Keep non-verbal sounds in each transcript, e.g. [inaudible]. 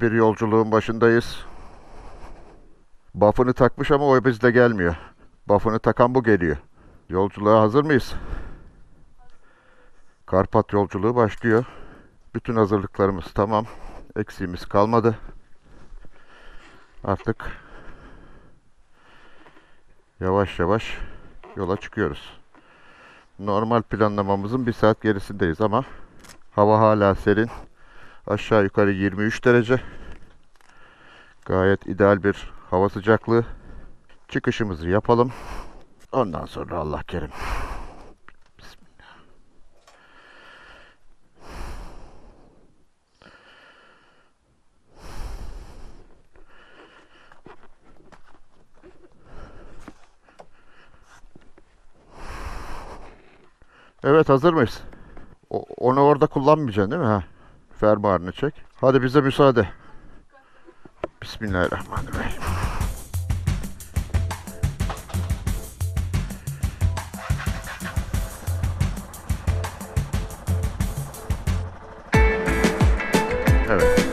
Bir yolculuğun başındayız. Buff'ını takmış ama o bizde gelmiyor. Buff'ını takan bu geliyor. Yolculuğa hazır mıyız? Karpat yolculuğu başlıyor. Bütün hazırlıklarımız tamam. Eksiğimiz kalmadı. Artık yavaş yavaş yola çıkıyoruz. Normal planlamamızın bir saat gerisindeyiz ama hava hala serin. Aşağı yukarı 23 derece. Gayet ideal bir hava sıcaklığı. Çıkışımızı yapalım. Ondan sonra Allah kerim. Bismillah. Evet hazır mıyız? O- onu orada kullanmayacaksın değil mi? Ha? Fermuarını çek. Hadi bize müsaade. Bismillahirrahmanirrahim. Evet.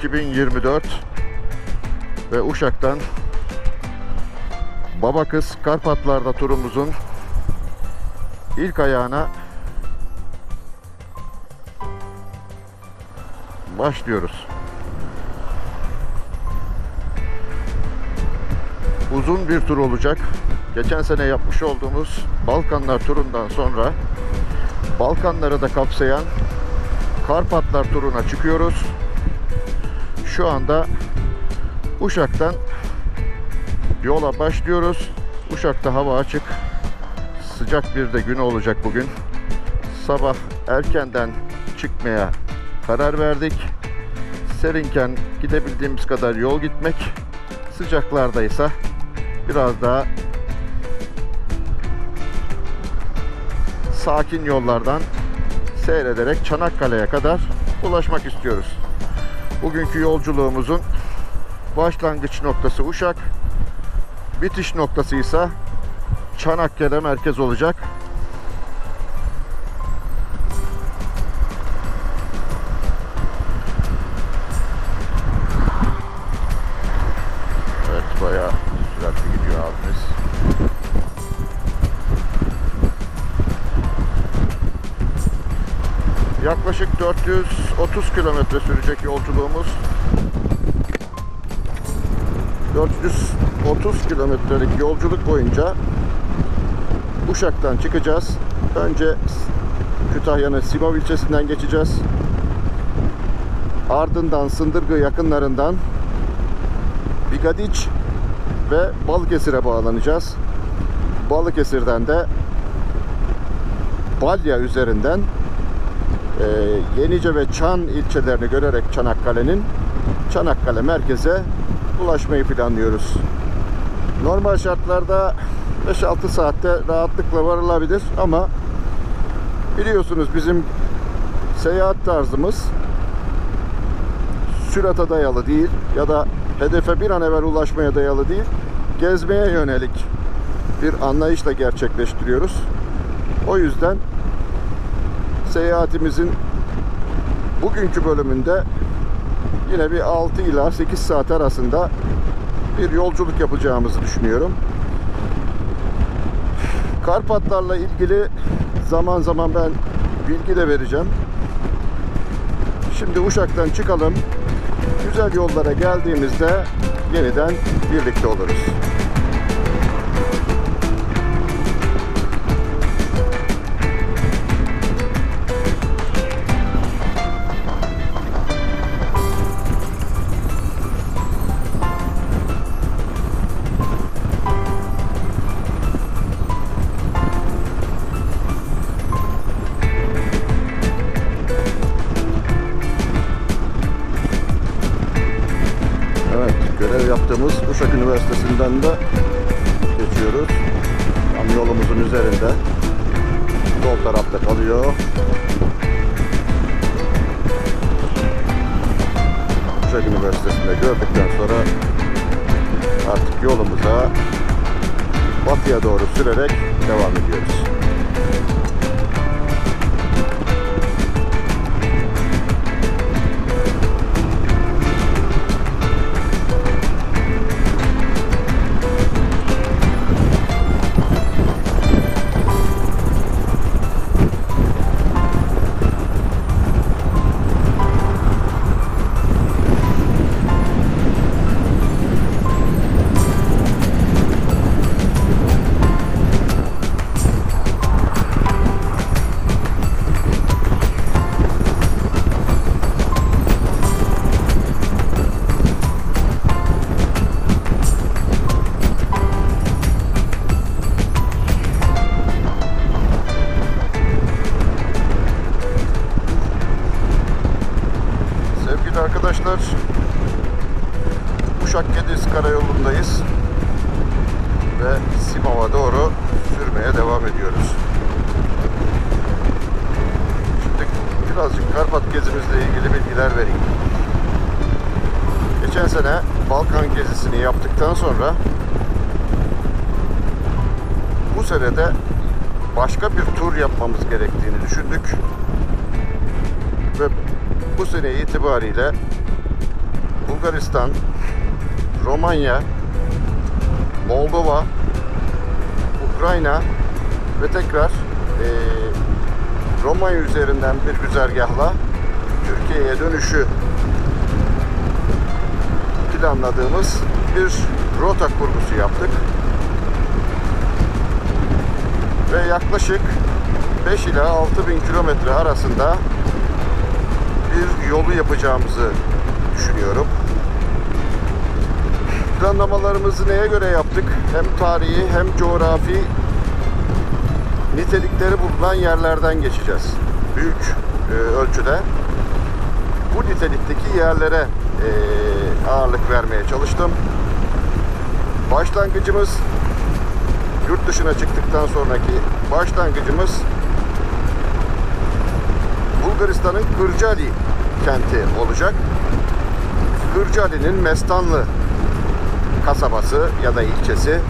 2024 ve Uşak'tan Baba Kız Karpatlar'da turumuzun ilk ayağına başlıyoruz. Uzun bir tur olacak. Geçen sene yapmış olduğumuz Balkanlar turundan sonra Balkanları da kapsayan Karpatlar turuna çıkıyoruz. Şu anda Uşak'tan yola başlıyoruz. Uşak'ta hava açık. Sıcak bir de gün olacak bugün. Sabah erkenden çıkmaya karar verdik. Serinken gidebildiğimiz kadar yol gitmek. Sıcaklardaysa biraz daha sakin yollardan seyrederek Çanakkale'ye kadar ulaşmak istiyoruz. Bugünkü yolculuğumuzun başlangıç noktası Uşak, bitiş noktası ise Çanakkale merkez olacak. 430 kilometre sürecek yolculuğumuz. 430 kilometrelik yolculuk boyunca Uşak'tan çıkacağız. Önce Kütahya'nın Simav ilçesinden geçeceğiz. Ardından Sındırgı yakınlarından Bigadiç ve Balıkesir'e bağlanacağız. Balıkesir'den de Balya üzerinden e, Yenice ve Çan ilçelerini görerek Çanakkale'nin Çanakkale merkeze ulaşmayı planlıyoruz. Normal şartlarda 5-6 saatte rahatlıkla varılabilir ama biliyorsunuz bizim seyahat tarzımız sürata dayalı değil ya da hedefe bir an evvel ulaşmaya dayalı değil, gezmeye yönelik bir anlayışla gerçekleştiriyoruz. O yüzden seyahatimizin bugünkü bölümünde yine bir 6 ila 8 saat arasında bir yolculuk yapacağımızı düşünüyorum. Karpatlarla ilgili zaman zaman ben bilgi de vereceğim. Şimdi Uşak'tan çıkalım. Güzel yollara geldiğimizde yeniden birlikte oluruz. Üniversitesi'nde gördükten sonra artık yolumuza batıya doğru sürerek devam ediyoruz. Bulgaristan, Romanya, Moldova, Ukrayna ve tekrar eee, Romanya üzerinden bir güzergahla Türkiye'ye dönüşü planladığımız bir rota kurgusu yaptık. Ve yaklaşık 5 ila 6 bin kilometre arasında bir yolu yapacağımızı düşünüyorum. Planlamalarımızı neye göre yaptık? Hem tarihi hem coğrafi nitelikleri bulunan yerlerden geçeceğiz. Büyük e, ölçüde bu nitelikteki yerlere e, ağırlık vermeye çalıştım. Başlangıcımız yurt dışına çıktıktan sonraki başlangıcımız Bulgaristan'ın Kırcali kenti olacak. Kırcali'nin Mestanlı kasabası ya da ilçesi.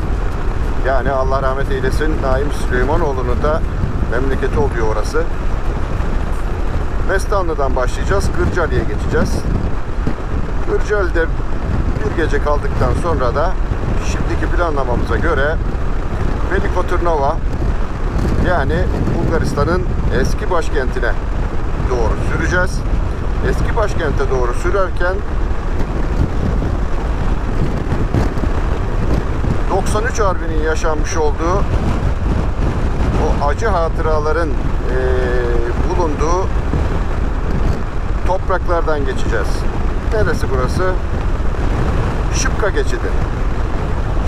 Yani Allah rahmet eylesin Naim Süleymanoğlu'nun da memleketi oluyor orası. Mestanlı'dan başlayacağız. Kırcali'ye geçeceğiz. Kırcali'de bir gece kaldıktan sonra da şimdiki planlamamıza göre Veliko yani Bulgaristan'ın eski başkentine doğru süreceğiz. Eski başkente doğru sürerken 93 Harbi'nin yaşanmış olduğu o acı hatıraların eee, bulunduğu topraklardan geçeceğiz. Neresi burası? Şıpka geçidi.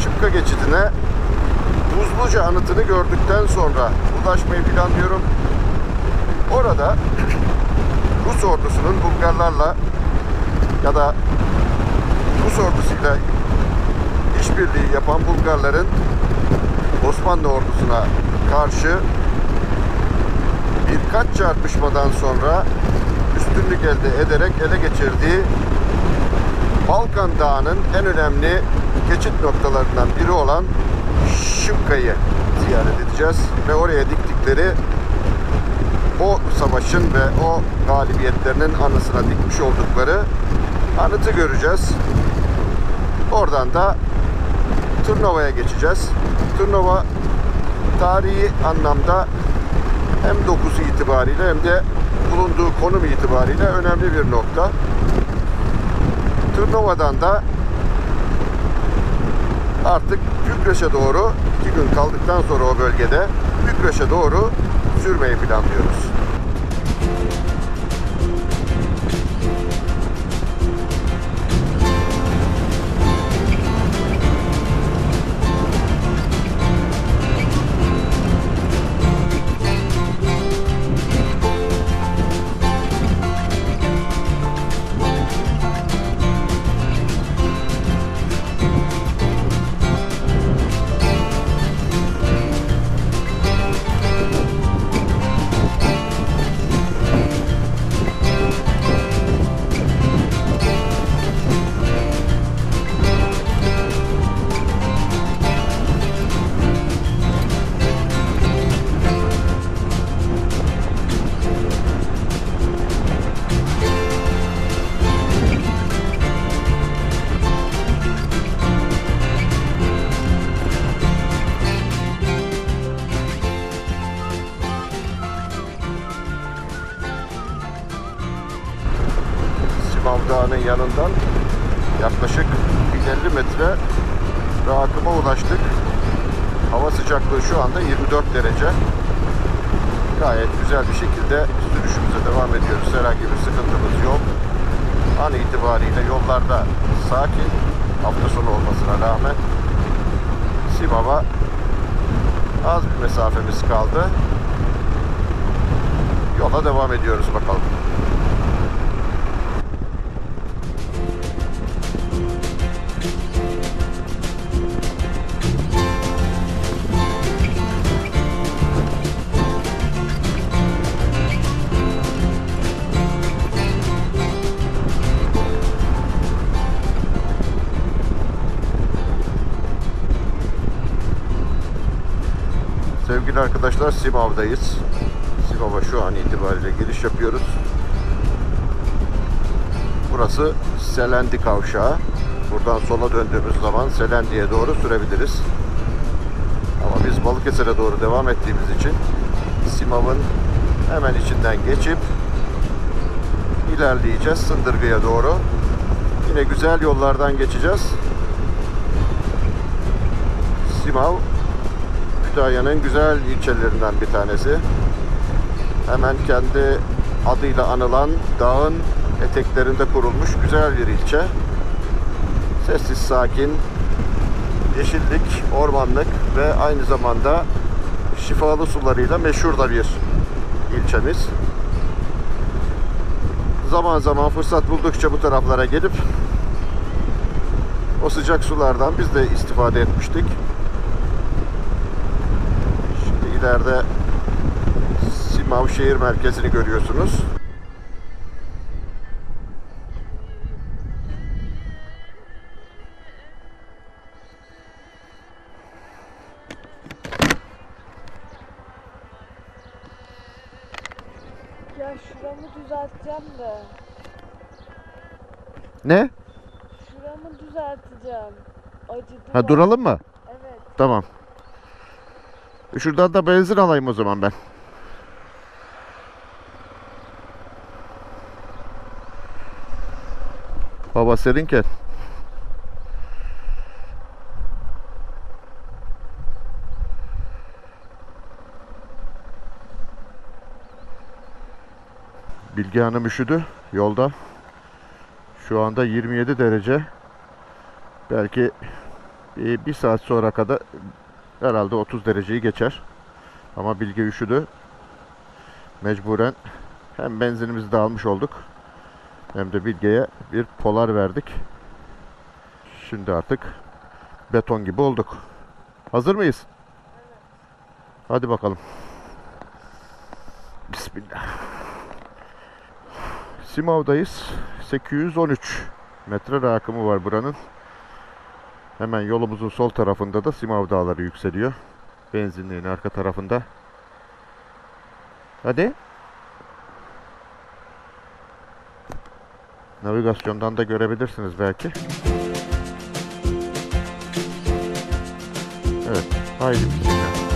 Şıpka geçidine Buzluca anıtını gördükten sonra ulaşmayı planlıyorum. Orada [clears throat] Rus ordusunun Bulgarlarla ya da Rus ordusuyla işbirliği yapan Bulgarların Osmanlı ordusuna karşı birkaç çarpışmadan sonra üstünlük elde ederek ele geçirdiği Balkan Dağı'nın en önemli geçit noktalarından biri olan Şıpka'yı ziyaret edeceğiz ve oraya diktikleri o savaşın ve o galibiyetlerinin anısına dikmiş oldukları anıtı göreceğiz. Oradan da Turnuva'ya geçeceğiz. Turnuva tarihi anlamda hem dokusu itibariyle hem de bulunduğu konum itibariyle önemli bir nokta. Turnuva'dan da artık Bükreş'e doğru iki gün kaldıktan sonra o bölgede Bükreş'e doğru sürmeyi planlıyoruz. Rakıma ulaştık. Hava sıcaklığı şu anda 24 derece. Gayet güzel bir şekilde sürüşümüze devam ediyoruz. Herhangi bir sıkıntımız yok. An itibariyle yollarda sakin. Hafta sonu olmasına rağmen Simav'a az bir mesafemiz kaldı. Yola devam ediyoruz bakalım. Arkadaşlar Simav'dayız. Simav'a şu an itibariyle giriş yapıyoruz. Burası Selendi Kavşağı. Buradan sola döndüğümüz zaman Selendi'ye doğru sürebiliriz. Ama biz Balıkesir'e doğru devam ettiğimiz için Simav'ın hemen içinden geçip ilerleyeceğiz Sındırgı'ya doğru. Yine güzel yollardan geçeceğiz. Simav Kütahya'nın güzel ilçelerinden bir tanesi. Hemen kendi adıyla anılan dağın eteklerinde kurulmuş güzel bir ilçe. Sessiz, sakin, yeşillik, ormanlık ve aynı zamanda şifalı sularıyla meşhur da bir ilçemiz. Zaman zaman fırsat buldukça bu taraflara gelip o sıcak sulardan biz de istifade etmiştik. İleride Simav şehir merkezini görüyorsunuz. Ya şuramı düzelteceğim de. Ne? Şuramı düzelteceğim. Acıdı Ha bak. duralım mı? Evet. Tamam. Şuradan da benzin alayım o zaman ben. Hava serinken. Bilge Hanım üşüdü yolda. Şu anda 27 derece. Belki bir, bir saat sonra kadar herhalde 30 dereceyi geçer. Ama Bilge üşüdü. Mecburen hem benzinimizi de almış olduk. Hem de Bilge'ye bir polar verdik. Şimdi artık beton gibi olduk. Hazır mıyız? Hadi bakalım. Bismillah. Simav'dayız. 813 metre rakımı var buranın. Hemen yolumuzun sol tarafında da Simav Dağları yükseliyor. Benzinliğin arka tarafında. Hadi. Navigasyondan da görebilirsiniz belki. Evet. Haydi bismillah.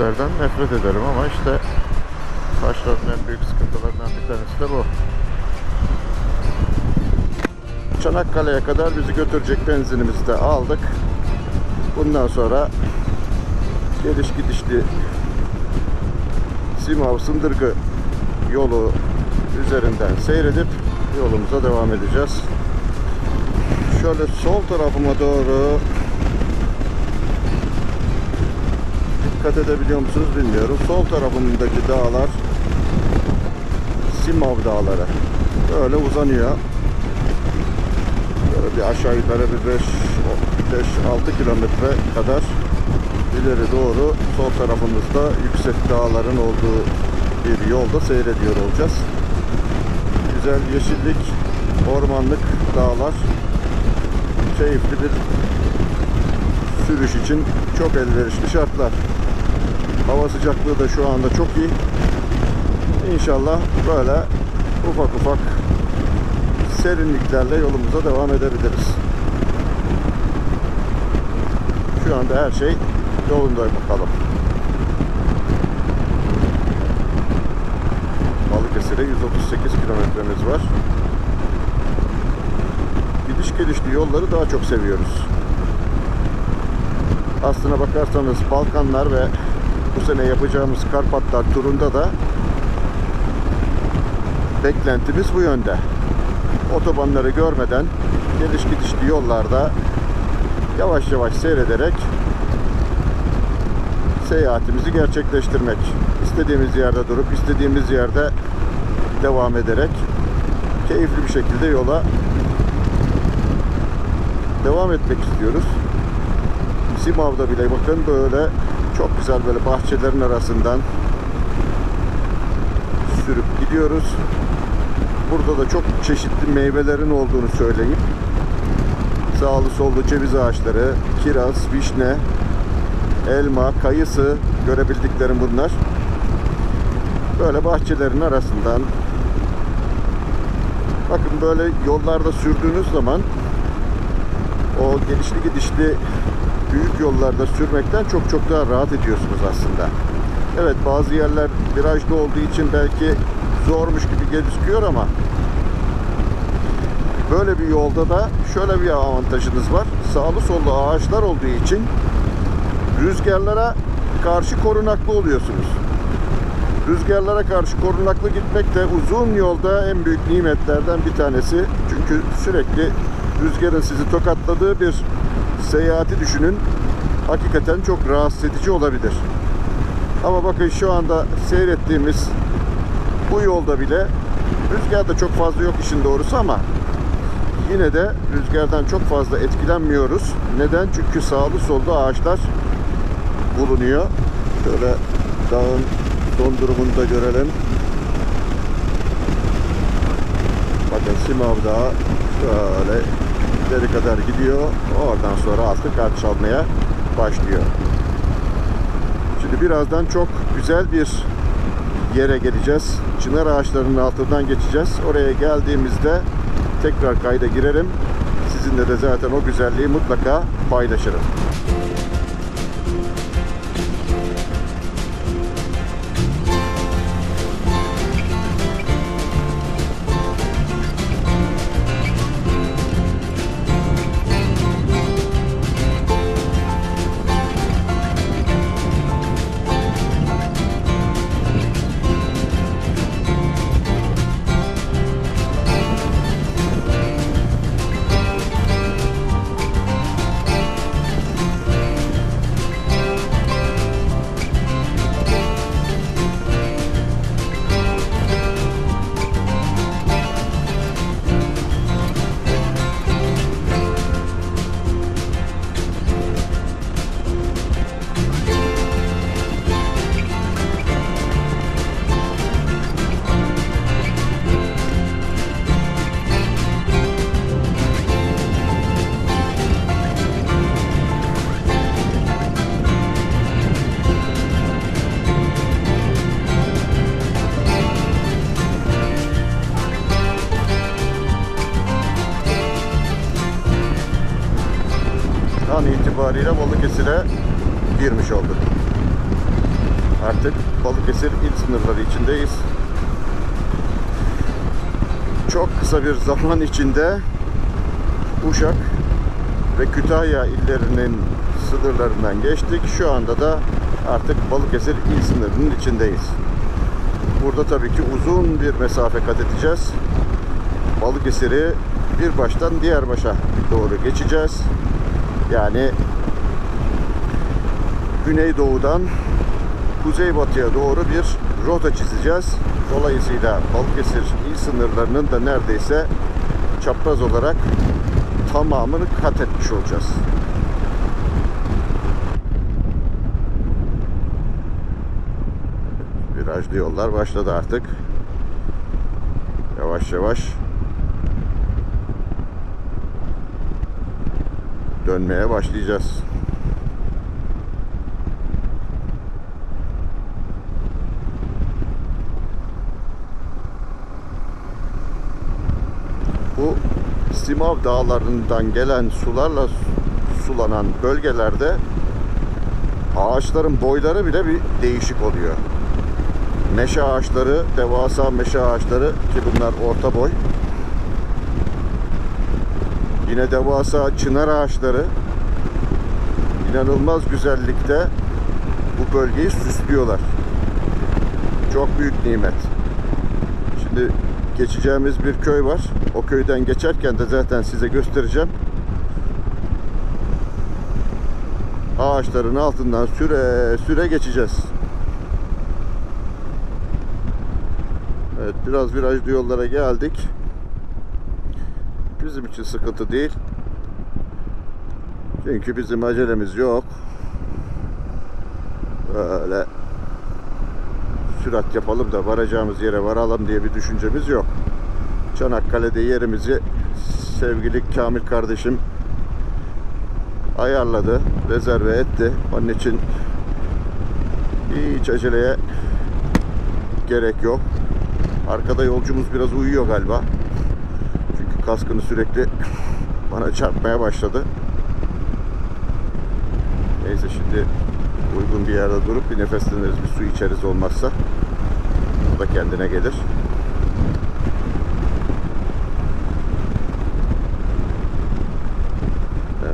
Dönüşlerden nefret ederim ama işte Kaşların en büyük sıkıntılarından bir tanesi de bu. Çanakkale'ye kadar bizi götürecek benzinimizi de aldık. Bundan sonra geliş gidişli Simav Sındırgı yolu üzerinden seyredip yolumuza devam edeceğiz. Şöyle sol tarafıma doğru dikkat edebiliyor musunuz bilmiyorum. Sol tarafımdaki dağlar Simav dağları. Böyle uzanıyor. Böyle bir aşağı yukarı bir 5 5-6 kilometre kadar ileri doğru sol tarafımızda yüksek dağların olduğu bir yolda seyrediyor olacağız. Güzel yeşillik, ormanlık dağlar. Keyifli bir sürüş için çok elverişli şartlar. Hava sıcaklığı da şu anda çok iyi. İnşallah böyle ufak ufak serinliklerle yolumuza devam edebiliriz. Şu anda her şey yolunda bakalım. Balıkesir'e 138 kilometremiz var. Gidiş gelişli yolları daha çok seviyoruz. Aslına bakarsanız Balkanlar ve bu sene yapacağımız Karpatlar turunda da beklentimiz bu yönde. Otobanları görmeden geliş gidişli yollarda yavaş yavaş seyrederek seyahatimizi gerçekleştirmek. İstediğimiz yerde durup istediğimiz yerde devam ederek keyifli bir şekilde yola devam etmek istiyoruz. Simav'da bile bakın böyle güzel böyle bahçelerin arasından sürüp gidiyoruz. Burada da çok çeşitli meyvelerin olduğunu söyleyeyim. Sağlı sollu ceviz ağaçları, kiraz, vişne, elma, kayısı görebildiklerim bunlar. Böyle bahçelerin arasından bakın böyle yollarda sürdüğünüz zaman o gelişli gidişli büyük yollarda sürmekten çok çok daha rahat ediyorsunuz aslında. Evet bazı yerler virajlı olduğu için belki zormuş gibi gözüküyor ama böyle bir yolda da şöyle bir avantajınız var. Sağlı sollu ağaçlar olduğu için rüzgarlara karşı korunaklı oluyorsunuz. Rüzgarlara karşı korunaklı gitmek de uzun yolda en büyük nimetlerden bir tanesi. Çünkü sürekli rüzgarın sizi tokatladığı bir seyahati düşünün. Hakikaten çok rahatsız edici olabilir. Ama bakın şu anda seyrettiğimiz bu yolda bile rüzgar da çok fazla yok işin doğrusu ama yine de rüzgardan çok fazla etkilenmiyoruz. Neden? Çünkü sağlı solda ağaçlar bulunuyor. Şöyle dağın son durumunu da görelim. Bakın Simav Dağı şöyle ileri kadar gidiyor. Oradan sonra artık kar çalmaya başlıyor. Şimdi birazdan çok güzel bir yere geleceğiz. Çınar ağaçlarının altından geçeceğiz. Oraya geldiğimizde tekrar kayda girerim. Sizinle de zaten o güzelliği mutlaka paylaşırım. Girmiş olduk. Artık Balıkesir il sınırları içindeyiz. Çok kısa bir zaman içinde Uşak ve Kütahya illerinin sınırlarından geçtik. Şu anda da artık Balıkesir il sınırının içindeyiz. Burada tabii ki uzun bir mesafe kat edeceğiz. Balıkesir'i bir baştan diğer başa doğru geçeceğiz. Yani güneydoğudan kuzeybatıya doğru bir rota çizeceğiz. Dolayısıyla Balıkesir il sınırlarının da neredeyse çapraz olarak tamamını kat etmiş olacağız. Virajlı yollar başladı artık. Yavaş yavaş dönmeye başlayacağız. Simav dağlarından gelen sularla su- sulanan bölgelerde ağaçların boyları bile bir değişik oluyor. Meşe ağaçları, devasa meşe ağaçları ki bunlar orta boy. Yine devasa çınar ağaçları inanılmaz güzellikte bu bölgeyi süslüyorlar. Çok büyük nimet. Geçeceğimiz bir köy var. O köyden geçerken de zaten size göstereceğim. Ağaçların altından süre süre geçeceğiz. Evet biraz virajlı yollara geldik. Bizim için sıkıntı değil. Çünkü bizim acelemiz yok. Böyle sürat yapalım da varacağımız yere varalım diye bir düşüncemiz yok. Çanakkale'de yerimizi sevgili Kamil kardeşim ayarladı, rezerve etti. Onun için hiç aceleye gerek yok. Arkada yolcumuz biraz uyuyor galiba. Çünkü kaskını sürekli bana çarpmaya başladı. Neyse şimdi uygun bir yerde durup bir nefesleniriz, bir su içeriz olmazsa. O da kendine gelir.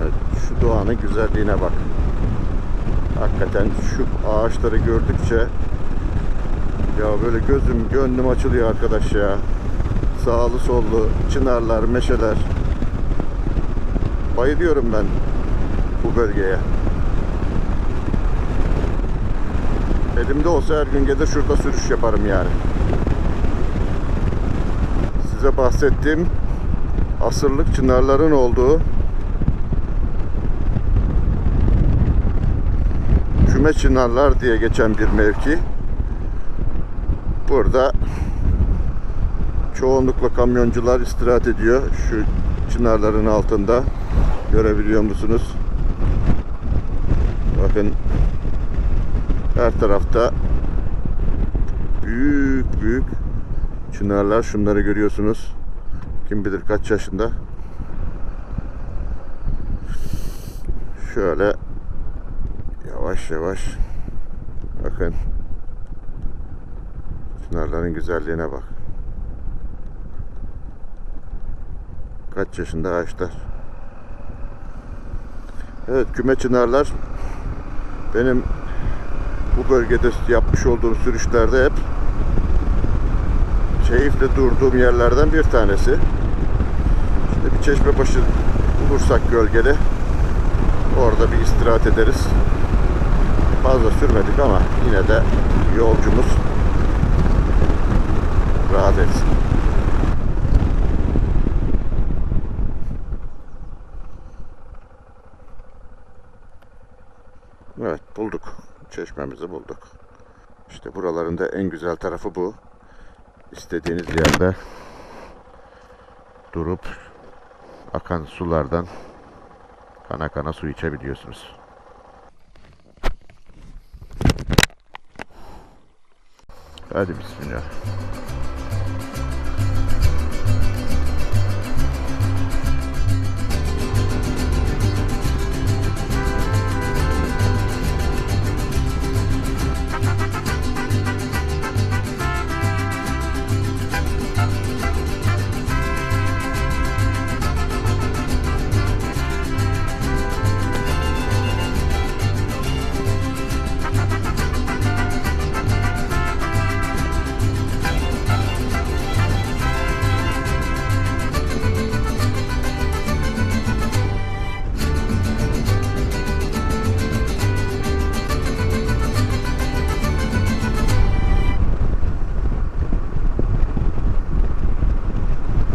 Evet, şu doğanın güzelliğine bak. Hakikaten şu ağaçları gördükçe ya böyle gözüm, gönlüm açılıyor arkadaş ya. Sağlı sollu çınarlar, meşeler. Bayılıyorum ben bu bölgeye. Elimde olsa her gün gelir şurada sürüş yaparım yani. Size bahsettiğim asırlık çınarların olduğu küme çınarlar diye geçen bir mevki. Burada çoğunlukla kamyoncular istirahat ediyor. Şu çınarların altında görebiliyor musunuz? Bakın her tarafta büyük büyük çınarlar. Şunları görüyorsunuz. Kim bilir kaç yaşında. Şöyle yavaş yavaş bakın çınarların güzelliğine bak. Kaç yaşında ağaçlar. Evet küme çınarlar benim bu bölgede yapmış olduğum sürüşlerde hep keyifle durduğum yerlerden bir tanesi. Şimdi bir çeşme başı bulursak gölgeli orada bir istirahat ederiz. Fazla sürmedik ama yine de yolcumuz rahat etsin. Evet bulduk. Çeşmemizi bulduk. İşte buraların da en güzel tarafı bu. İstediğiniz yerde durup akan sulardan kana kana su içebiliyorsunuz. Hadi bismillah.